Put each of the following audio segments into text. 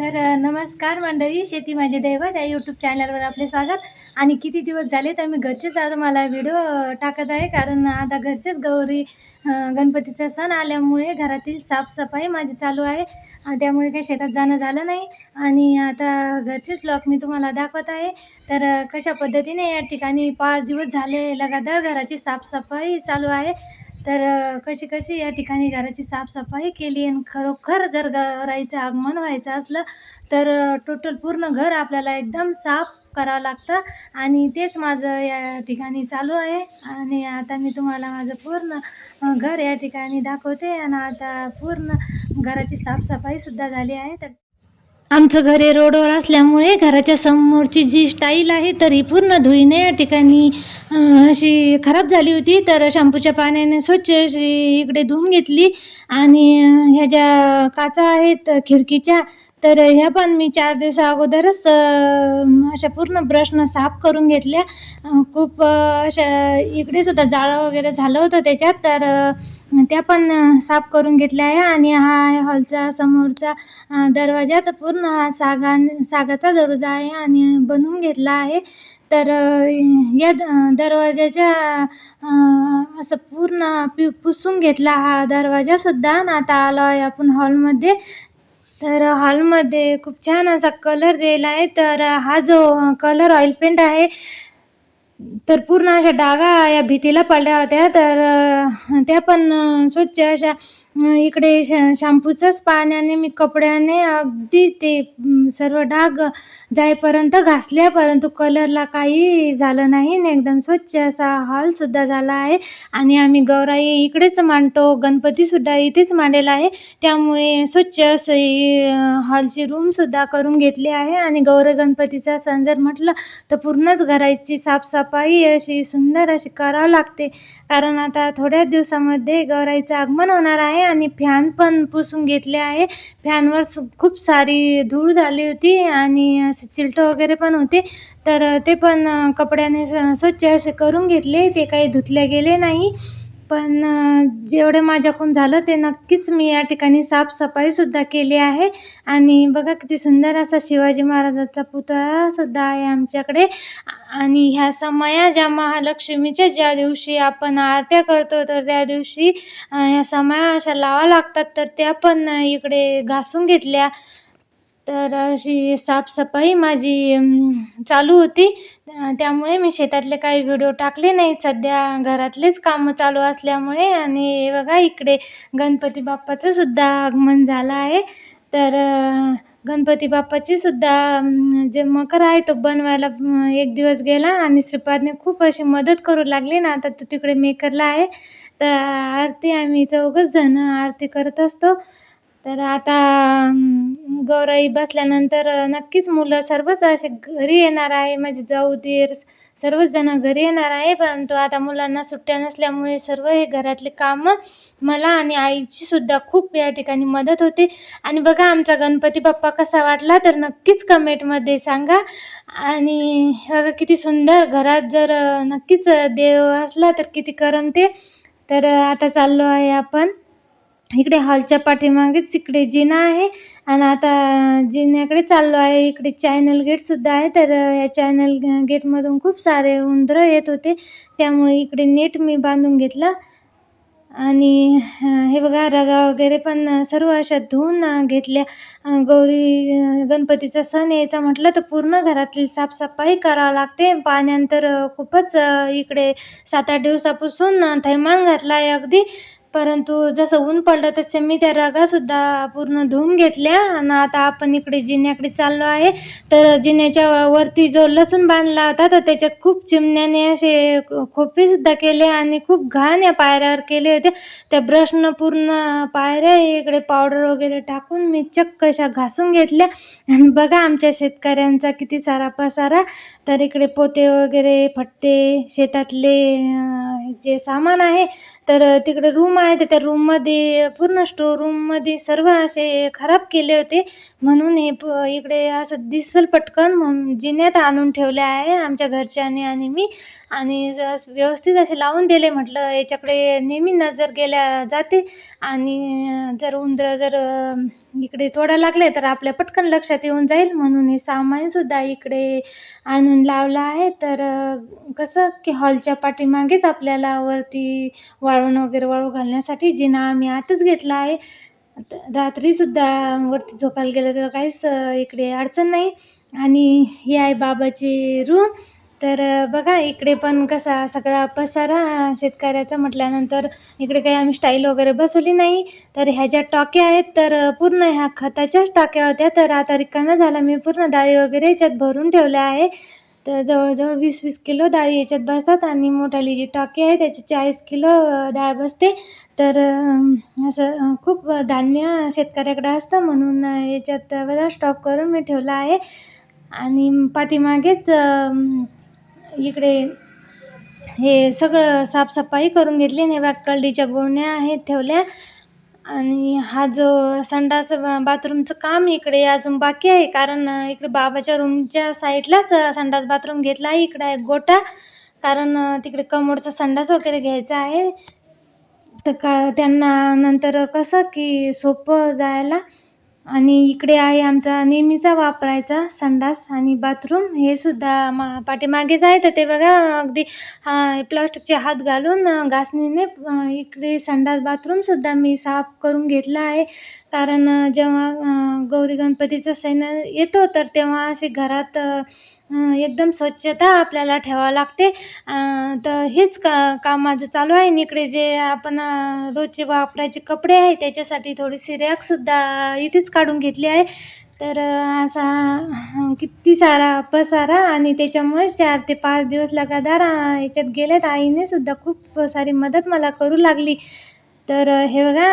तर नमस्कार मंडळी. शेती माझे दैवत या यूट्यूब चॅनलवर आपले स्वागत. आणि किती दिवस झाले तर मी घरचेच आज मला व्हिडिओ टाकत आहे. कारण आता घरचेच गौरी गणपतीचा सण आल्यामुळे घरातील साफसफाई माझी चालू आहे. त्यामुळे काही शेतात जाणं झालं नाही. आणि आता घरचेच ब्लॉग मी तुम्हाला दाखवत आहे. तर कशा पद्धतीने या ठिकाणी पाच दिवस झाले लगातार घराची साफसफाई चालू आहे. तर कशी कशी या ठिकाणी घराची साफसफाई केली आणि खरोखर जर घराचं आगमन व्हायचं असलं तर टोटल पूर्ण घर आपल्याला एकदम साफ करावं लागतं आणि तेच माझं या ठिकाणी चालू आहे. आणि आता मी तुम्हाला माझं पूर्ण घर या ठिकाणी दाखवते आणि आता पूर्ण घराची साफसफाईसुद्धा झाली आहे. तर आमचं घर हे रोडवर असल्यामुळे घराच्या समोरची जी स्टाईल आहे तर ही पूर्ण धुळीने या ठिकाणी अशी खराब झाली होती. तर शॅम्पूच्या पाण्याने स्वच्छ अशी इकडे धुवून घेतली. आणि ह्या ज्या काचा आहेत खिडकीच्या तर ह्या पण मी चार दिवसा अगोदरच अशा पूर्ण ब्रशनं साफ करून घेतल्या. खूप अशा इकडे सुद्धा जाळं वगैरे झालं होतं त्याच्यात तर त्या पण साफ करून घेतल्या आहे. आणि हा हॉलचा समोरचा दरवाजा तर पूर्ण हा सागा सागाचा दरवाजा आहे आणि बनवून घेतला आहे. तर या द- दरवाजाच्या असं पूर्ण पि पुसून घेतला हा दरवाजासुद्धा आणि आता आलो आहे आपण हॉलमध्ये. तर हॉलमध्ये खूप छान असा कलर दिलेला आहे. तर हा जो कलर ऑइल पेंट आहे तर पूर्ण अशा डागा या भिंतीला पडल्या होत्या. तर त्या पण स्वच्छ अशा इकडे श शॅम्पूच्याच पाण्याने मी कपड्याने अगदी ते सर्व डाग जाईपर्यंत घासल्या परंतु कलरला काही झालं नाही. आणि एकदम स्वच्छ असा हॉलसुद्धा झाला आहे. आणि आम्ही गौराई इकडेच मांडतो. गणपतीसुद्धा इथेच मांडलेला आहे. त्यामुळे स्वच्छ असं हॉलची रूमसुद्धा करून घेतली आहे. आणि गौरी गणपतीचा सण जर म्हटलं तर पूर्णच घराची साफसफाई अशी सुंदर अशी करावं लागते. कारण आता थोड्याच दिवसामध्ये गौराईचं आगमन होणार आहे. आणि फॅन पण पुसून घेतले आहे. फॅनवर सु खूप सारी धूळ झाली होती आणि असे चिलटं वगैरे पण होते. तर ते पण कपड्याने स्वच्छ असे करून घेतले. ते काही धुतले गेले नाही. पण जेवढं जेवढे माझ्याकडून झालं ते नक्कीच मी या ठिकाणी साफसफाईसुद्धा केली आहे. आणि बघा किती सुंदर असा शिवाजी महाराजाचा पुतळासुद्धा आहे आमच्याकडे. आणि ह्या समया ज्या महालक्ष्मीच्या ज्या दिवशी आपण आरत्या करतो तर त्या दिवशी ह्या समया अशा लावा लागतात तर त्या पण इकडे घासून घेतल्या. तर अशी साफसफाई माझी चालू होती. त्यामुळे मी शेतातले काही व्हिडिओ टाकले नाहीत सध्या घरातलेच कामं चालू असल्यामुळे आणि बघा इकडे गणपती बाप्पाचं सुद्धा आगमन झालं आहे. तर गणपती बाप्पाची सुद्धा जे मकर आहे तो बनवायला एक दिवस गेला आणि श्रीपादने खूप अशी मदत करू लागली ना आता तो तिकडे मेकरला आहे. तर आरती आम्ही चौघच जण आरती करत असतो. तर आता गौराई बसल्यानंतर नक्कीच मुलं सर्वच असे घरी येणार आहे. माझे जाऊ दीर सर्वच जण घरी येणार आहे. परंतु आता मुलांना सुट्ट्या नसल्यामुळे सर्व हे घरातले कामं मला आणि आईची सुद्धा खूप या ठिकाणी मदत होते. आणि बघा आमचा गणपती बाप्पा कसा वाटला तर नक्कीच कमेंटमध्ये सांगा. आणि बघा किती सुंदर घरात जर नक्कीच देव असला तर किती करमते. तर आता चाललो आहे आपण. इकडे हॉलच्या पाठीमागेच इकडे जिना आहे आणि आता जिन्याकडे चाललो आहे. इकडे चॅनल गेटसुद्धा आहे. तर या चॅनल गेटमधून खूप सारे उंदरं येत होते. त्यामुळे इकडे नेट मी बांधून घेतला. आणि हे बघा रगा वगैरे पण सर्व अशा धुवून घेतल्या. गौरी गणपतीचा सण यायचा म्हटलं तर पूर्ण घरातली साफसफाई करावं लागते. पाण्यानंतर खूपच इकडे सात आठ दिवसापासून थैमान घातला आहे अगदी. परंतु जसं ऊन पडलं तसं मी त्या रगासुद्धा पूर्ण धुवून घेतल्या. आणि आता आपण इकडे जिन्याकडे चाललो आहे तर जिन्याच्या वरती जो लसूण बांधला होता तर त्याच्यात खूप चिमण्याने असे खोपेसुद्धा केले आणि खूप घाण या पायऱ्यावर केले होते. त्या ब्रशनं पूर्ण पायऱ्या इकडे पावडर वगैरे टाकून मी चक्क अशा घासून घेतल्या. आणि बघा आमच्या शेतकऱ्यांचा किती सारा पसारा. तर इकडे पोते वगैरे फट्टे शेतातले जे सामान आहे तर तिकडे रूम आहे तर त्या रूममध्ये पूर्ण स्टोर रूममध्ये सर्व असे खराब केले होते. म्हणून हे प इकडे असं दिसल पटकन म्हणून जिन्यात आणून ठेवले आहे आमच्या घरच्यांनी आणि मी. आणि व्यवस्थित असे लावून दिले म्हटलं याच्याकडे नेहमी नजर गेल्या जाते. आणि जर उंदरं जर इकडे तोडा लागले तर आपल्या पटकन लक्षात येऊन जाईल. म्हणून हे सामानसुद्धा इकडे आणून लावलं आहे. तर कसं की हॉलच्या पाठीमागेच आपल्याला वरती वाळवण वगैरे वाळू घालण्यासाठी जिना आम्ही आतच घेतला आहे. रात्रीसुद्धा वरती झोपायला गेलं तर काहीच इकडे अडचण नाही. आणि हे आहे बाबाची रूम तर बघा इकडे पण कसा सगळा पसारा शेतकऱ्याचा म्हटल्यानंतर इकडे काही आम्ही स्टाईल वगैरे बसवली नाही. तर ह्या ज्या टाक्या आहेत तर पूर्ण ह्या खताच्याच टाक्या होत्या. तर आता रिकाम्या झाल्या मी पूर्ण डाळी वगैरे ह्याच्यात भरून ठेवल्या आहे. तर जवळजवळ वीस वीस किलो डाळी याच्यात बसतात आणि मोठाली जी टाकी आहे त्याची चाळीस किलो डाळ बसते. तर असं खूप धान्य शेतकऱ्याकडे असतं म्हणून याच्यात बघा स्टॉक करून मी ठेवला आहे. आणि पाठीमागेच इकडे हे सगळं साफसफाई करून घेतली. आणि बाग कलडीच्या गोण्या आहेत ठेवल्या. आणि हा जो संडास बा- बाथरूमचं काम इकडे अजून बाकी आहे कारण इकडे बाबाच्या रूमच्या साईडलाच संडास बाथरूम घेतला आहे इकडे आहे गोटा कारण तिकडे कमोडचा संडास वगैरे घ्यायचा आहे. तर का त्यांना नंतर कसं की सोपं जायला आणि इकडे आहे आमचा नेहमीचा वापरायचा संडास आणि बाथरूम. हे सुद्धा मा पाठीमागेच आहे तर ते बघा अगदी हा प्लास्टिकचे हात घालून घासणीने इकडे संडास बाथरूमसुद्धा मी साफ करून घेतला आहे. कारण जेव्हा गौरी गणपतीचा सण येतो तर तेव्हा असे घरात एकदम स्वच्छता आपल्याला ठेवावं लागते. तर हेच का काम माझं चालू आहे. आणि इकडे जे आपण रोजचे वापरायचे कपडे आहे त्याच्यासाठी थोडीशी रॅकसुद्धा इथेच काढून घेतली आहे. तर असा किती सारा पसारा आणि त्याच्यामुळेच चार ते पाच दिवस लगातार याच्यात गेलेत. आईने सुद्धा खूप सारी मदत मला करू लागली. तर हे बघा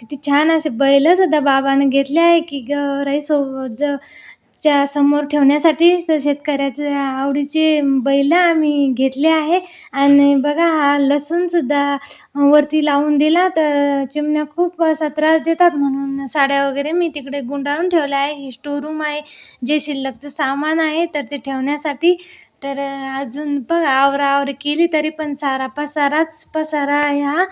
किती छान असे बैलसुद्धा बाबानं घेतले आहे की ग सोबत ज च्या समोर ठेवण्यासाठी तर शेतकऱ्याचे आवडीचे बैल आम्ही घेतले आहे. आणि बघा हा लसूणसुद्धा वरती लावून दिला तर चिमण्या खूप असा त्रास देतात. म्हणून साड्या वगैरे मी तिकडे गुंडाळून ठेवल्या आहे. ही स्टोरूम आहे. जे शिल्लकचं सामान आहे तर ते ठेवण्यासाठी. तर अजून बघ आवराआवरी केली तरी पण सारा पसाराच पसारा ह्या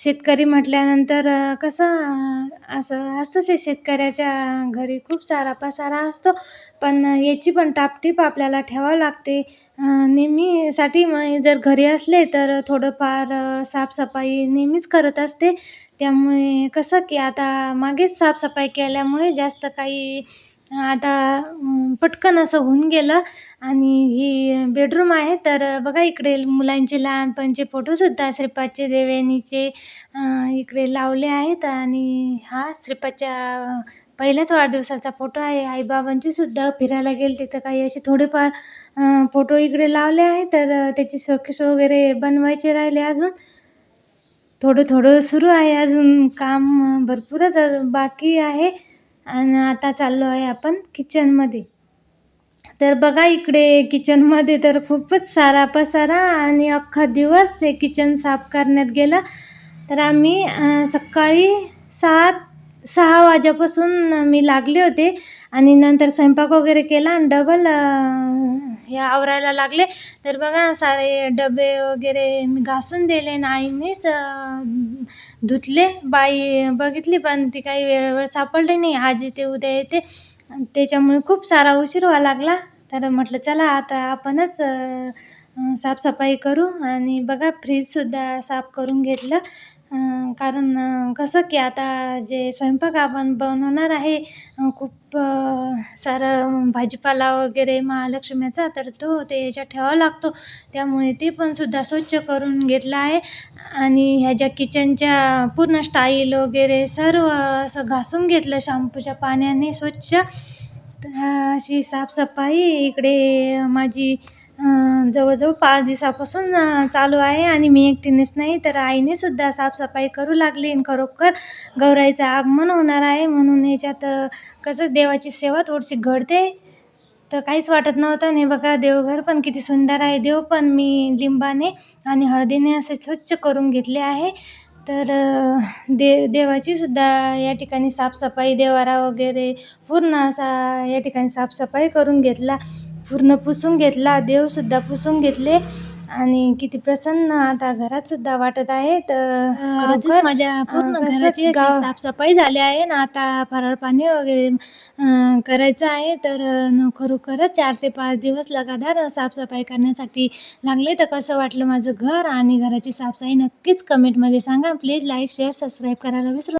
शेतकरी म्हटल्यानंतर कसं असं असतंच आहे शेतकऱ्याच्या घरी. खूप सारा पसारा असतो पण याची पण टापटीप आपल्याला ठेवावं लागते. नेहमीसाठी मग जर घरी असले तर थोडंफार साफसफाई नेहमीच करत असते. त्यामुळे कसं की आता मागेच साफसफाई केल्यामुळे जास्त काही आता पटकन असं होऊन गेलं. आणि ही बेडरूम आहे. तर बघा इकडे मुलांचे लहानपणचे फोटोसुद्धा श्रीपादचे देवयानीचे इकडे लावले आहेत. आणि हा श्रीपादच्या पहिल्याच वाढदिवसाचा फोटो आहे. आईबाबांचेसुद्धा फिरायला गेले तिथं काही असे थोडेफार फोटो इकडे लावले आहे तर त्याचे शोकेस वगैरे बनवायचे राहिले अजून. थोडं थोडं सुरू आहे. अजून काम भरपूरच बाकी आहे. आणि आता चाललो आहे आपण किचनमध्ये तर बघा इकडे किचनमध्ये तर खूपच सारा पसारा आणि अख्खा दिवस हे किचन साफ करण्यात गेला. तर आम्ही सकाळी सात सहा वाजेपासून मी लागले होते आणि नंतर स्वयंपाक वगैरे केला आणि डबल हे आवरायला लागले. तर बघा सारे डबे वगैरे मी घासून दिले आणि आईनेच धुतले. बाई बघितली पण ती काही वेळेवर सापडली नाही. आज येते उद्या येते. त्याच्यामुळे खूप सारा उशीर व्हायला लागला. तर म्हटलं चला आता आपणच साफसफाई करू. आणि बघा फ्रीजसुद्धा साफ करून घेतलं. कारण कसं की आता जे स्वयंपाक आपण बनवणार आहे खूप सारं भाजीपाला वगैरे महालक्ष्मीचा तर तो ते याच्यात ठेवावा लागतो. त्यामुळे ते पण सुद्धा स्वच्छ करून घेतलं आहे. आणि ह्या ज्या किचनच्या पूर्ण स्टाईल वगैरे सर्व असं घासून घेतलं शाम्पूच्या पाण्याने स्वच्छ अशी साफसफाई इकडे माझी जवळजवळ पाच दिवसापासून चालू आहे आणि मी एकटीनेच नाही तर आईने सुद्धा साफसफाई करू लागली आणि खरोखर गौराईचं आगमन होणार आहे. म्हणून याच्यात कसं देवाची सेवा थोडीशी घडते. तर काहीच वाटत नव्हतं. आणि बघा देवघर पण किती सुंदर आहे. देव पण मी लिंबाने आणि हळदीने असे स्वच्छ करून घेतले आहे. तर दे देवाची सुद्धा या ठिकाणी साफसफाई देवारा वगैरे पूर्ण असा या ठिकाणी साफसफाई करून घेतला. पूर्ण पुसून घेतला देवसुद्धा पुसून घेतले. आणि किती प्रसन्न आता घरात सुद्धा वाटत आहे. तर आजच माझ्या पूर्ण घराची अशी साफसफाई झाली आहे ना आता फराळ पाणी वगैरे करायचं आहे. तर खरोखरच चार ते पाच दिवस लगातार साफसफाई करण्यासाठी लागले. तर कसं वाटलं माझं घर आणि घराची साफसफाई नक्कीच कमेंटमध्ये सांगा. प्लीज लाईक शेअर सबस्क्राईब करायला विसरू